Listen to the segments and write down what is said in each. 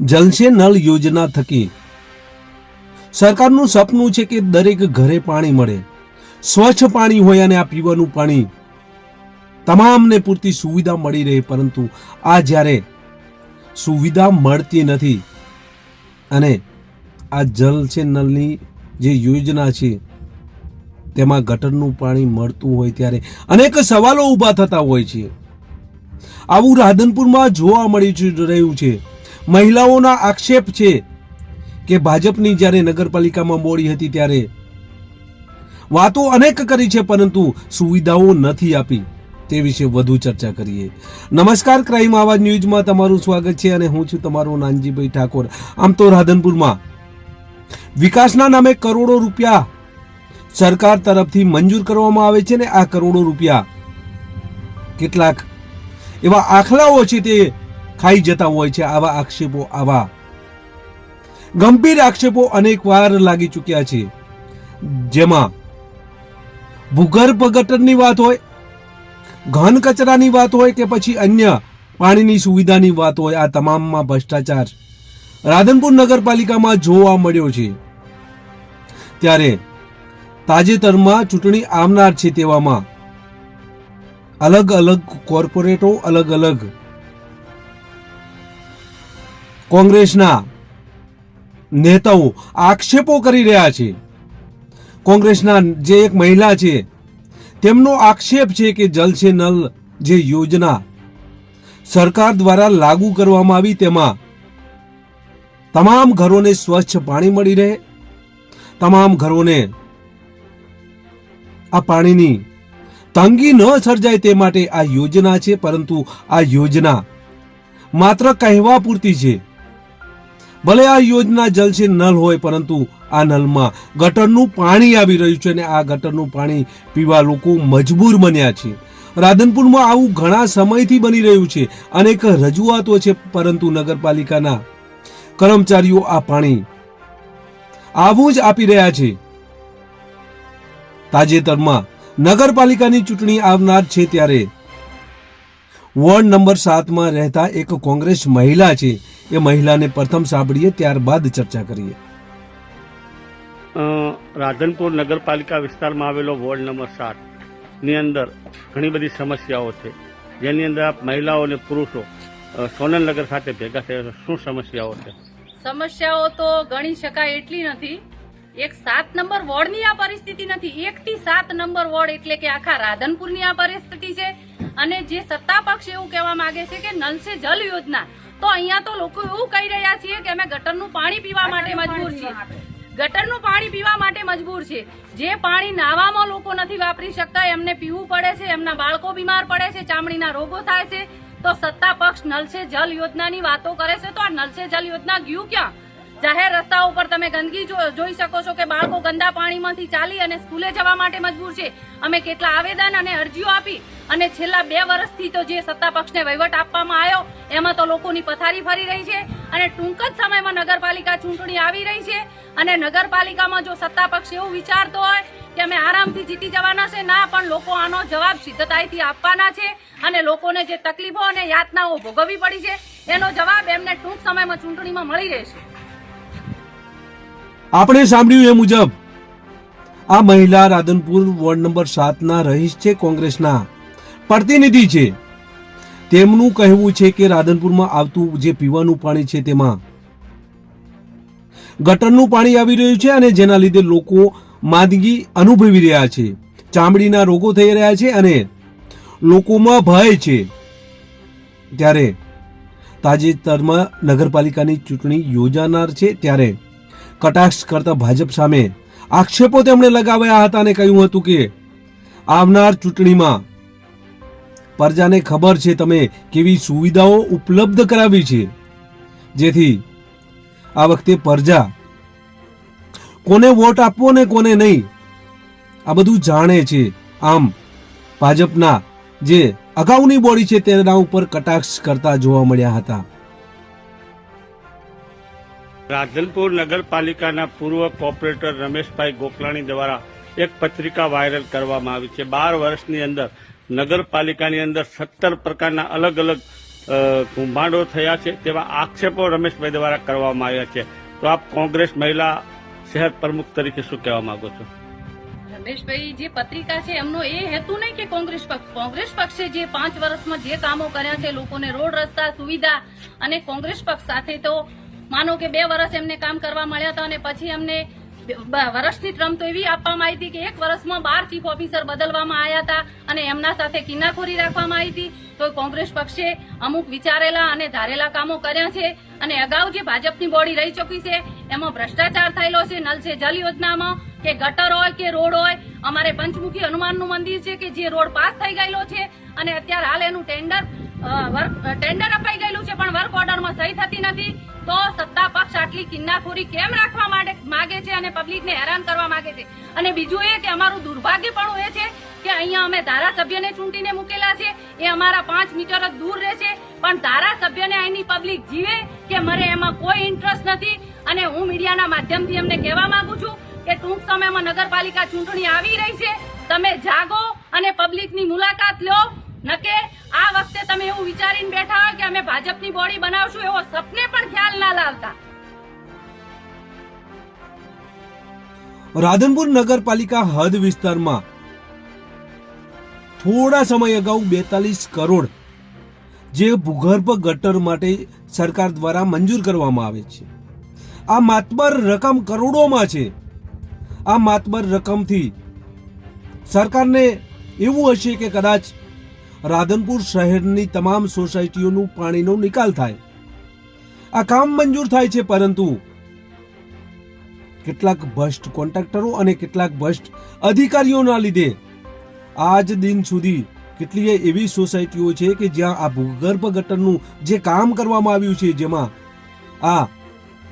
જલસે null યોજના થકી. સરકારનું સપનું છે કે દરેક ઘરે પાણી મળે. સ્વચ્છ પાણી હોય અને આ પીવાનું પાણી તમામને પૂરતી સુવિધા મળી રહે, પરંતુ આ જ્યારે સુવિધા મળતી નથી અને આ જલ છે નલની જે યોજના છે, તેમાં ગટરનું પાણી મળતું હોય ત્યારે અનેક સવાલો ઊભા થતા હોય છે. આવું રાધનપુરમાં જોવા મળી રહ્યું છે. મહિલાઓના આક્ષેપ છે કે ભાજપની જ્યારે નગરપાલિકામાં મોડી હતી ત્યારે વાતો અનેક કરી છે, પરંતુ સુવિધાઓ નથી આપી. તે વિશે વધુ ચર્ચા કરીએ. નમસ્કાર, ક્રાઇમ આવાજ ન્યૂઝમાં તમારું સ્વાગત છે અને હું છું તમારો નાનજીભાઈ ઠાકોર. આમ તો રાધનપુરમાં વિકાસના નામે કરોડો રૂપિયા સરકાર તરફથી મંજૂર કરવામાં આવે છે ને આ કરોડો રૂપિયા કેટલાક એવા આખલાઓ છે તે ખાઈ જતા હોય છે આવા આક્ષેપો, આવા. ગંભીર આક્ષેપો અનેક વાર લાગી ચૂક્યા છે. જેમાં ભૂગર્ભ ગટરની વાત હોય, ઘન કચરાની વાત હોય કે પછી અન્ય પાણીની સુવિધાની વાત હોય, આ તમામમાં ભ્રષ્ટાચાર રાધનપુર નગરપાલિકામાં જોવા મળ્યો છે. ત્યારે તાજેતરમાં ચૂંટણી આવનાર છે તેવામાં અલગ અલગ કોર્પોરેટો અલગ અલગ કોંગ્રેસના નેતાઓ આક્ષેપો કરી રહ્યા છે. કોંગ્રેસના જે એક મહિલા છે, તેમનો આક્ષેપ છે કે જલ છે નલ જે યોજના સરકાર દ્વારા લાગુ કરવામાં આવી તેમાં તમામ ઘરોને સ્વચ્છ પાણી મળી રહે, તમામ ઘરોને આ પાણીની તંગી ન સર્જાય તે માટે આ યોજના છે, પરંતુ આ યોજના માત્ર કહેવા પૂરતી છે. ભલે આ યોજના જલસી નલ હોય, પરંતુ આ નલમાં ગટરનું પાણી આવી રહ્યું છે અને આ ગટરનું પાણી પીવા લોકો મજબૂર બન્યા છે. રાધનપુરમાં આવું ઘણા સમયથી બની રહ્યું છે. અનેક રજૂઆતો છે, પરંતુ નગરપાલિકાના કર્મચારીઓ આ પાણી આવું જ આપી રહ્યા છે. તાજેતરમાં નગરપાલિકાની ચૂંટણી આવનાર છે ત્યારે વોર્ડ નંબર સાતમાં રહેતા એક કોંગ્રેસ મહિલા છે. એ મહિલાને પ્રથમ સાંભળીએ ત્યારબાદ ચર્ચા કરીએ. રાધનપુર નગરપાલિકા વિસ્તારમાં આવેલો વોર્ડ નંબર સાત. ની અંદર ઘણી બધી સમસ્યાઓ છે. જેની અંદર આપ મહિલાઓ અને પુરુષો સોનલનગર ખાતે ભેગા થયા શું સમસ્યાઓ છે? સમસ્યાઓ તો ગણી શકાય એટલી નથી. એક સાત નંબર વોર્ડની આ પરિસ્થિતિ નથી. એક થી સાત નંબર વોર્ડ એટલે કે આખા રાધનપુરની આ પરિસ્થિતિ છે. અને જે સત્તા પક્ષ એવું કહેવા માંગે છે કે નલ સે જલ યોજના તો અહીંયા તો લોકો એવું કહી રહ્યા છીએ કે અમે ગટરનું પાણી પીવા માટે મજબૂર છીએ. ગટરનું પાણી પીવા માટે મજબૂર છે. જે પાણી નાવામાં લોકો નથી વાપરી શકતા એમને પીવું પડે છે એમના બાળકો બીમાર પડે છે ચામડીના રોગો થાય છે તો સત્તા પક્ષ નલ સે જલ યોજનાની વાતો કરે છે તો આ નલ સે જલ યોજના ગયું ક્યાં? જાહેર રસ્તા ઉપર તમે ગંદકી જોઈ શકો છો કે બાળકો ગંદા પાણીમાંથી ચાલી અને સ્કૂલે જવા માટે મજબૂર છે. અમે કેટલા આવેદન અને અરજીઓ આપી અને છેલ્લા બે વર્ષથી તો જે સત્તા પક્ષને વહીવટ આપવામાં આવ્યો, એમાં તો લોકોની પથારી ફરી રહી છે અને ટૂંક જ સમયમાં નગરપાલિકા ચૂંટણી આવી રહી છે અને નગરપાલિકામાં જો સત્તા પક્ષ એવું વિચારતો હોય કે અમે આરામથી જીતી જવાના છે, ના, પણ લોકો આનો જવાબ સિદ્ધતાઈથી આપવાના છે અને લોકોને જે તકલીફો અને યાતનાઓ ભોગવવી પડી છે, એનો જવાબ એમને ટૂંક સમયમાં ચૂંટણીમાં મળી રહેશે. આપણે સાંભળ્યું એ મુજબ, આ મહિલા રાધનપુર વોર્ડ નંબર સાતના રહીશ છે કોંગ્રેસના. પ્રતિનિધિ છે. તેમનું કહેવું છે કે રાધનપુરમાં આવતું જે પીવાનું પાણી છે તેમાં ગટરનું પાણી આવી રહ્યું છે અને જેના લીધે લોકો માંદગી અનુભવી રહ્યા છે. ચામડીના રોગો થઈ રહ્યા છે અને લોકોમાં ભય છે. ત્યારે તાજેતરમાં નગરપાલિકાની ચૂંટણી યોજાનાર છે ત્યારે કટાક્ષ કરતા ભાજપ સામે આક્ષેપો તેમણે લગાવ્યા હતા અને કહ્યું હતું કે આવનાર ચૂંટણીમાં પ્રજાને ખબર છે તમે કેવી સુવિધાઓ ઉપલબ્ધ કરાવી છે. જેથી આ વખતે પ્રજા કોને વોટ આપવો ને કોને નહીં, આ બધું જાણે છે. આમ ભાજપના જે અગાઉની બોડી છે તેના ઉપર કટાક્ષ કરતા જોવા મળ્યા હતા. રાધનપુર નગરપાલિકાના પૂર્વ કોર્પોરેટર રમેશભાઈ ગોકલાણી દ્વારા એક પત્રિકા વાયરલ કરવામાં આવી છે. બાર વર્ષની અંદર નગરપાલિકાની અંદર સત્તર પ્રકારના અલગ અલગ કુંભાંડો થયા છે તેવા આક્ષેપો રમેશભાઈ દ્વારા કરવામાં આવ્યા છે. તો આપ કોંગ્રેસ મહિલા શહેર પ્રમુખ તરીકે શું કહેવા માંગો છો? રમેશભાઈ, જે પત્રિકા છે એમનો એ હેતુ નહીં કે કોંગ્રેસ પક્ષ, કોંગ્રેસ પક્ષે જે પાંચ વર્ષમાં જે કામો કર્યા છે, લોકોને રોડ રસ્તા, સુવિધા અને કોંગ્રેસ પક્ષ સાથે તો માનો કે બે વર્ષ એમને કામ કરવા મળ્યા હતા અને પછી એમને વર્ષની ટ્રમ તો એવી આપવામાં આવી હતી કે એક વર્ષમાં બાર ચીફ ઓફિસર બદલવામાં આવ્યા હતા અને એમના સાથે કિન્નાખોરી રાખવામાં આવી હતી. તો કોંગ્રેસ પક્ષે અમુક વિચારેલા અને ધારેલા કામો કર્યા છે અને અગાઉ જે ભાજપની બોડી રહી ચૂકી છે, એમાં ભ્રષ્ટાચાર થયેલો છે, નલ છે જલ યોજનામાં કે ગટર હોય કે રોડ હોય, અમારે પંચમુખી હનુમાનનું મંદિર છે કે જે રોડ પાસ થઈ ગયેલો છે અને અત્યારે હાલ એનું ટેન્ડર વર્ક- ટેન્ડર અપાઈ ગયેલું છે, પણ વર્ક ઓર્ડરમાં સહી થતી નથી. તો સત્તા પક્ષ આટલી કિન્નાખોરી કેમ રાખવા માટે માગે છે અને પબ્લિકને હેરાન કરવા માંગે છે? અને બીજું એ કે અમારું દુર્ભાગ્ય પણ એ છે કે અહીંયા અમે ધારાસભ્યને ચૂંટીને મૂકેલા છે. એ અમારા પાંચ મીટર જ દૂર રહેશે પણ ધારાસભ્યને અહીંની પબ્લિક જીવે કે મારે એમાં કોઈ ઇન્ટરેસ્ટ નથી? અને હું મીડિયાના માધ્યમથી એમને કહેવા માંગુ છું કે ટૂંક સમયમાં નગરપાલિકા ચૂંટણી આવી રહી છે. તમે જાગો અને પબ્લિકની મુલાકાત લો. નકે આ વખતે તમે એવું વિચારીને બેઠા હોય કે અમે ભાજપની બોડી બનાવશું એવો સપને પણ ખ્યાલ ના લાવતા. રાધનપુર નગરપાલિકા હદ વિસ્તારમાં થોડા સમય અગાઉ બેતાલીસ કરોડ જે ભૂગર્ભ ગટર માટે સરકાર દ્વારા મંજૂર કરવામાં આવે છે. આ માતબર રકમ કરોડોમાં છે. આ માતબર રકમથી સરકારને એવું હશે કે કદાચ રાધનપુર શહેરની તમામ સોસાયટીઓનું પાણીનો નિકાલ થાય. આ કામ મંજૂર થાય છે, પરંતુ કેટલાક ભ્રષ્ટ કોન્ટ્રાક્ટરો અને કેટલાક ભ્રષ્ટ અધિકારીઓના લીધે આજ દિન સુધી કેટલીય એવી સોસાયટીઓ છે કે જ્યાં આ ભૂગર્ભ ગટરનું જે કામ કરવામાં આવ્યું છે, જેમાં આ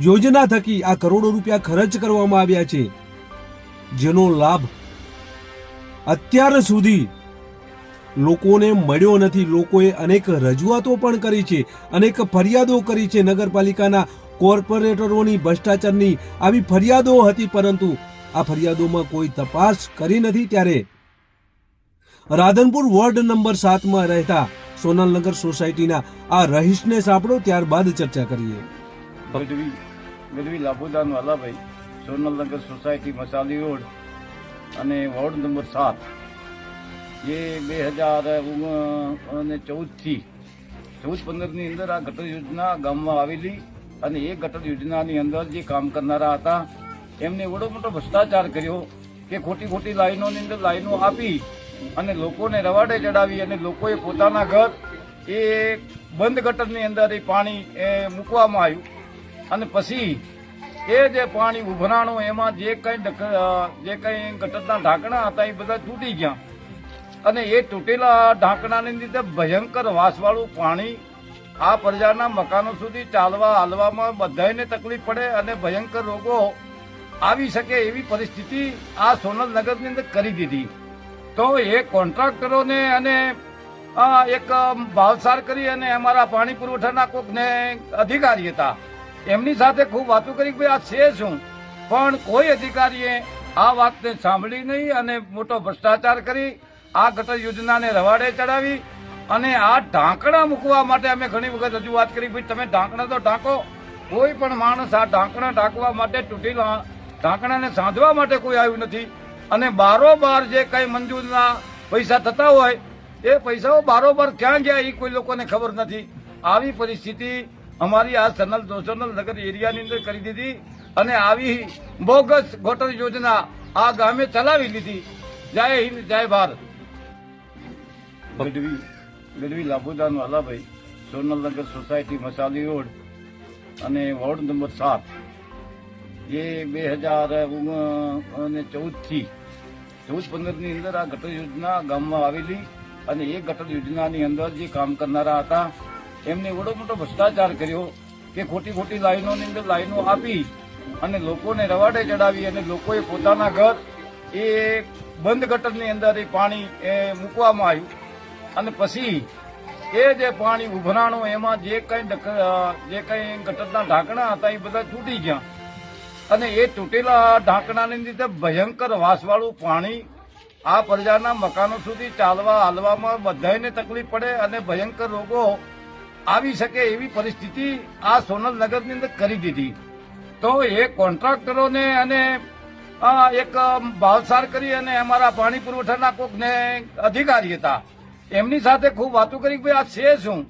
યોજના થકી આ કરોડો રૂપિયા ખર્ચ કરવામાં આવ્યા છે, જેનો લાભ અત્યાર સુધી લોકોને મળ્યો નથી. લોકોએ અનેક રજૂઆતો પણ કરી છે. અનેક ફરિયાદો કરી છે નગરપાલિકાના કોર્પોરેટરોની ભ્રષ્ટાચારની. આવી ફરિયાદો હતી પરંતુ આ ફરિયાદોમાં કોઈ તપાસ કરી નથી ત્યારે રાધનપુર વોર્ડ નંબર સાતમાં રહેતા સોનલનગર સોસાયટીના આ રહીશને સાંભળો, ત્યારબાદ ચર્ચા કરીએ. ગઢવી ગઢવી વાલાભાઈ, સોનલનગર સોસાયટી મસાલી રોડ અને વોર્ડ નંબર સાત. જે બે હજાર અને ચૌદથી ચૌદ પંદરની અંદર આ ગટર યોજના ગામમાં આવેલી અને એ ગટર યોજનાની અંદર જે કામ કરનારા હતા, એમને એવડો મોટો ભ્રષ્ટાચાર કર્યો કે ખોટી ખોટી લાઈનોની અંદર લાઈનો આપી અને લોકોને રવાડે ચડાવી અને લોકોએ પોતાના ઘર એ બંધ ગટરની અંદર એ પાણી એ મૂકવામાં આવ્યું. અને પછી એ જે પાણી ઉભરાણું, એમાં જે કંઈ જે કંઈ ગટરના ઢાંકણા હતા એ બધા તૂટી ગયા. અને એ તૂટેલા ઢાંકણાની લીધે ભયંકર વાસવાળું પાણી આ પ્રજાના મકાનો સુધી ચાલવા, હાલવામાં બધાને તકલીફ પડે અને ભયંકર રોગો આવી શકે એવી પરિસ્થિતિ આ સોનલ નગરની અંદર કરી દીધી. તો એ કોન્ટ્રાક્ટરોને અને એક ભાવસાર કરી અને અમારા પાણી પુરવઠાના કોકને અધિકારી હતા. એમની સાથે ખૂબ વાતો કરી ભાઈ આ છે શું? પણ કોઈ અધિકારીએ આ વાતને સાંભળી નહીં અને મોટો ભ્રષ્ટાચાર કરી આ ગટર યોજનાને રવાડે ચડાવી અને આ ઢાંકણા મૂકવા માટે અમે ઘણી વખત રજૂઆત કરી. ભાઈ, તમે ઢાંકણા તો ઢાંકો. કોઈ પણ માણસ આ ઢાંકણા ઢાંકવા માટે તૂટી ઢાંકણાને સાંધવા માટે કોઈ આવ્યું નથી. અને બારોબાર જે કઈ મંજૂરના પૈસા થતા હોય, એ પૈસાઓ બારોબાર ક્યાં ગયા, એ કોઈ લોકોને ખબર નથી. આવી પરિસ્થિતિ અમારી આ સનલ દોસનલ નગર એરિયાની અંદર કરી દીધી અને આવી બોગસ ગોટર યોજના આ ગામે ચલાવી લીધી. જય હિન્દ, જય ભારત. ગઢવી ગઢવી લાભુદાન વાલાભાઈ સોનલનગર સોસાયટી મસાલી રોડ અને વોર્ડ નંબર સાત. જે બે હજાર અને ચૌદથી ચૌદ પંદરની અંદર આ ગટર યોજના ગામમાં આવેલી અને એ ગટર યોજનાની અંદર જે કામ કરનારા હતા, એમને એવડો મોટો ભ્રષ્ટાચાર કર્યો કે ખોટી ખોટી લાઈનોની અંદર લાઈનો આપી અને લોકોને રવાડે ચડાવી અને લોકોએ પોતાના ઘર એ બંધ ગટરની અંદર એ પાણી એ મૂકવામાં આવ્યું. અને પછી એ જે પાણી ઉભરાણું, એમાં જે કઈ જે કઈ ગટરના ઢાંકણા હતા, એ બધા તૂટી ગયા. અને એ તૂટેલા ઢાંકણાને લીધે ભયંકર વાસવાળું પાણી આ પ્રજાના મકાનો સુધી ચાલવા, હાલવામાં બધાને તકલીફ પડે અને ભયંકર રોગો આવી શકે એવી પરિસ્થિતિ આ સોનલ નગરની અંદર કરી દીધી. તો એ કોન્ટ્રાક્ટરોને અને એક ભાવસાર કરી અને અમારા પાણી પુરવઠાના કોકને અધિકારી હતા. એમની સાથે ખૂબ વાતો કરી ભાઈ આ છે શું?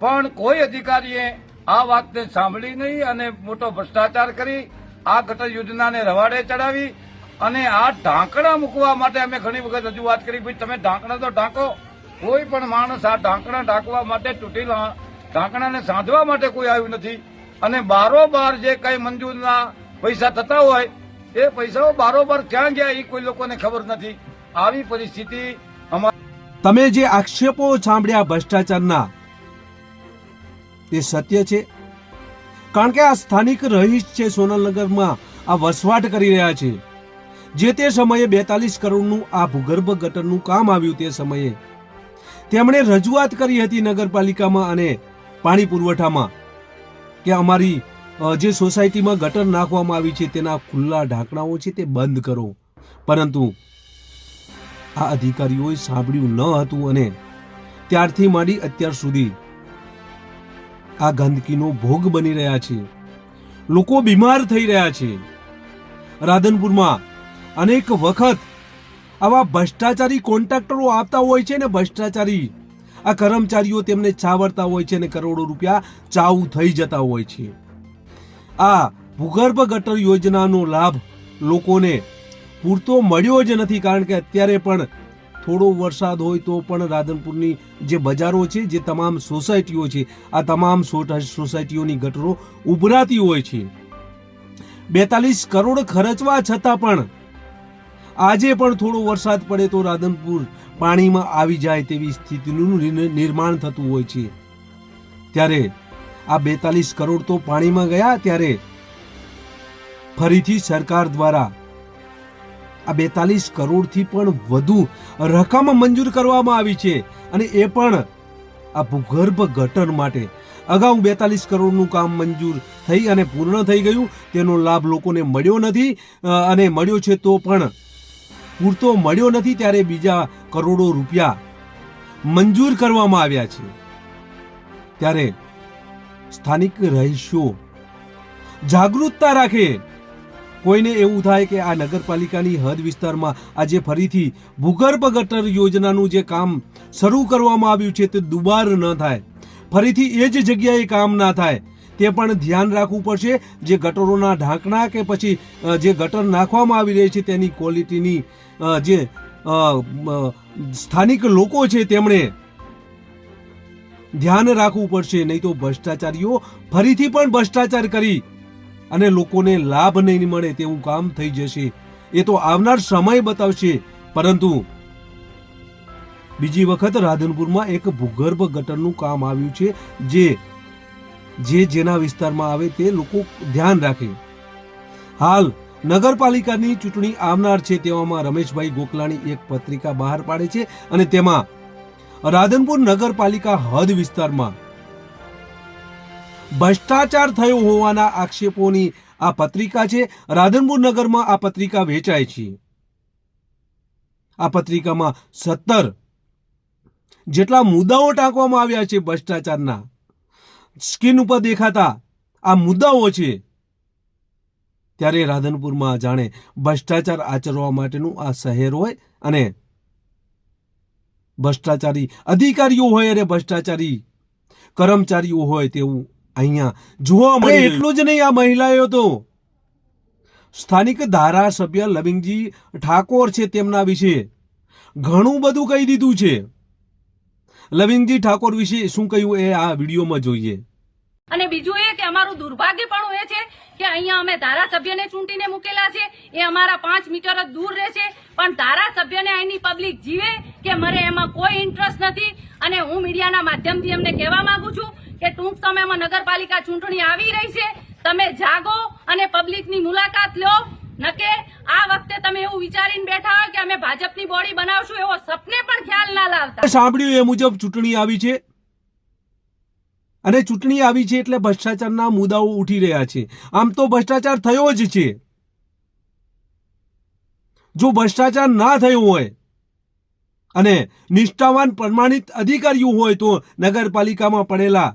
પણ કોઈ અધિકારીએ આ વાતને સાંભળી નહીં અને મોટો ભ્રષ્ટાચાર કરી, આ ગટર યોજનાને રવાડે ચડાવી અને આ ઢાંકણા મૂકવા માટે અમે ઘણી વખત રજૂઆત કરી ભાઈ તમે ઢાંકણા તો ઢાંકો. કોઈ પણ માણસ આ ઢાંકણા ઢાંકવા માટે તૂટી ઢાંકણાને સાંધવા માટે કોઈ આવ્યું નથી. અને બારોબાર જે કઈ મંજૂરના પૈસા થતા હોય, એ પૈસાઓ બારોબાર ક્યાં ગયા એ કોઈ લોકોને ખબર નથી. આવી પરિસ્થિતિ તમે જે આક્ષેપો સાંભળ્યા ભ્રષ્ટાચારના, તે સત્ય છે? કારણ કે આ સ્થાનિક રહીશ છે સોનલનગરમાં, આ વસવાટ કરી રહ્યા છે. જે તે સમયે બેતાલીસ કરોડનું આ ભૂગર્ભ ગટરનું કામ આવ્યું તે સમયે. તેમણે રજૂઆત કરી હતી નગરપાલિકામાં અને પાણી પુરવઠામાં કે અમારી જે સોસાયટીમાં ગટર નાખવામાં આવી છે તેના ખુલ્લા ઢાંકણાઓ છે તે બંધ કરો. પરંતુ આ અધિકારીઓએ સાંભળ્યું ન હતું અને ત્યારથી માંડી અત્યાર સુધી આ ગંદકીનો ભોગ બની રહ્યા છે. લોકો બીમાર થઈ રહ્યા છે. રાધનપુરમાં અનેક વખત આવા ભ્રષ્ટાચારી કોન્ટ્રાક્ટરો આવતા હોય છે ને ભ્રષ્ટાચારી. આ કર્મચારીઓ તેમને ચાવરતા હોય છે અને કરોડો રૂપિયા ચાઉ થઈ જતા હોય છે. આ ભૂગર્ભ ગટર યોજનાનો લાભ લોકોને પૂરતો મળ્યો જ નથી, કારણ કે અત્યારે પણ થોડો વરસાદ હોય તો પણ રાધનપુરની જે બજારો છે, જે તમામ સોસાયટીઓ છે, આ તમામ સોસાયટીઓની ગટરો ઉભરાતી હોય છે. બેતાલીસ કરોડ ખર્ચવા છતાં પણ આજે પણ થોડો વરસાદ પડે તો રાધનપુર પાણીમાં આવી જાય તેવી સ્થિતિનું નિર- નિર્માણ થતું હોય છે. ત્યારે આ બેતાલીસ કરોડ તો પાણીમાં ગયા, ત્યારે ફરીથી સરકાર દ્વારા આ બેતાલીસ કરોડથી પણ વધુ રકમ મંજૂર કરવામાં આવી છે. અને એ પણ આ ભૂગર્ભ ગટર માટે. અગાઉ બેતાલીસ કરોડનું કામ મંજૂર થઈ અને પૂર્ણ થઈ ગયું. તેનો લાભ લોકોને મળ્યો નથી અને મળ્યો છે તો પણ પૂરતો મળ્યો નથી ત્યારે બીજા કરોડો રૂપિયા મંજૂર કરવામાં આવ્યા છે. ત્યારે સ્થાનિક રહીશો જાગૃતતા રાખે કોઈને એવું થાય કે આ નગરપાલિકાની હદ વિસ્તારમાં આજે ફરીથી ભૂગર્ભ ગટર યોજનાનું જે કામ શરૂ કરવામાં આવ્યું છે તે દુબાર ન થાય. ફરીથી એ જ જગ્યાએ કામ ના થાય. તે પણ ધ્યાન રાખવું પડશે જે ગટરોના ઢાંકણા કે પછી જે ગટર નાખવામાં આવી રહી છે તેની ક્વોલિટીની જે સ્થાનિક લોકો છે તેમણે ધ્યાન રાખવું પડશે. નહીં તો ભ્રષ્ટાચારીઓ ફરીથી પણ ભ્રષ્ટાચાર કરી અને લોકોને લાભ નહીં મળે તેવું કામ થઈ જશે. એ તો આવનાર સમય બતાવશે. પરંતુ બીજી વખત રાધનપુરમાં એક ભૂગર્ભ ગટરનું કામ આવ્યું છે, જે જે જેના વિસ્તારમાં આવે તે લોકો ધ્યાન રાખે. હાલ નગરપાલિકાની ચૂંટણી આવનાર છે તેવામાં રમેશભાઈ ગોકલાણી એક પત્રિકા બહાર પાડે છે અને તેમાં રાધનપુર નગરપાલિકા હદ વિસ્તારમાં ભ્રષ્ટાચાર થયો હોવાના આક્ષેપોની આ પત્રિકા છે. રાધનપુર નગરમાં આ પત્રિકા વેચાય છે. આ પત્રિકામાં સત્તર જેટલા મુદ્દાઓ ટાંકવામાં આવ્યા છે ભ્રષ્ટાચારના. સ્કીન ઉપર દેખાતા આ મુદ્દાઓ છે. ત્યારે રાધનપુરમાં જાણે ભ્રષ્ટાચાર આચરવા માટેનું આ શહેર હોય અને ભ્રષ્ટાચારી અધિકારીઓ હોય અને ભ્રષ્ટાચારી કર્મચારીઓ હોય તેવું અહીંયા. જોવા મળે એટલું જ નહીં આ મહિલાઓ તો. સ્થાનિક ધારાસભ્ય લવિંગજી ઠાકોર છે તેમના વિશે. ઘણું બધું કહી દીધું છે. લવિંગજી ઠાકોર વિશે શું કહ્યું એ આ વિડીયોમાં જોઈએ. અને બીજું એ કે અમારું દુર્ભાગ્ય પણ એ છે કે અહીંયા અમે ધારાસભ્યને ચૂંટીને મૂકેલા છે. એ અમારા પાંચ મીટર જ દૂર રહે છે. પણ ધારાસભ્યને અહીંની પબ્લિક જીવે કે મને એમાં કોઈ ઇન્ટરેસ્ટ નથી. અને હું મીડિયાના માધ્યમથી એમને કહેવા માંગુ છું કે ટૂંક સમયમાં નગરપાલિકા ચૂંટણી આવી રહી છે, તમે જાગો અને પબ્લિકની મુલાકાત લો. નકે આ વખતે તમે એવું વિચારીને બેઠા હોય કે અમે ભાજપની બોડી બનાવશું એવો સપને પણ ખ્યાલ ના લાવતા. સાંભળ્યું એ મુજબ ચૂંટણી આવી છે. અને ચૂંટણી આવી છે એટલે ભ્રષ્ટાચારના મુદ્દાઓ ઉઠી રહ્યા છે. આમ તો ભ્રષ્ટાચાર થયો જ છે. જો ભ્રષ્ટાચાર ના થયો હોય અને નિષ્ઠાવાન, પ્રમાણિત અધિકારીઓ હોય તો નગરપાલિકામાં પડેલા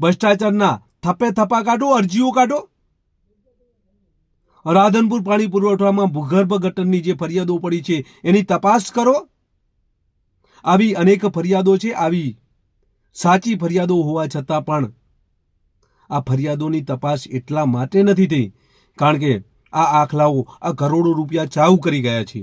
ભ્રષ્ટાચારના થપ્પે થપ્પા કાઢો, અરજીઓ કાઢો. રાધનપુર પાણી પુરવઠામાં ભૂગર્ભ ગટરની જે ફરિયાદો પડી છે, એની તપાસ કરો. આવી અનેક ફરિયાદો છે, આવી સાચી ફરિયાદો હોવા છતાં પણ આ ફરિયાદોની તપાસ એટલા માટે નથી થઈ, કારણ કે આ આખલાઓ આ કરોડો રૂપિયા ચાઉ કરી ગયા છે.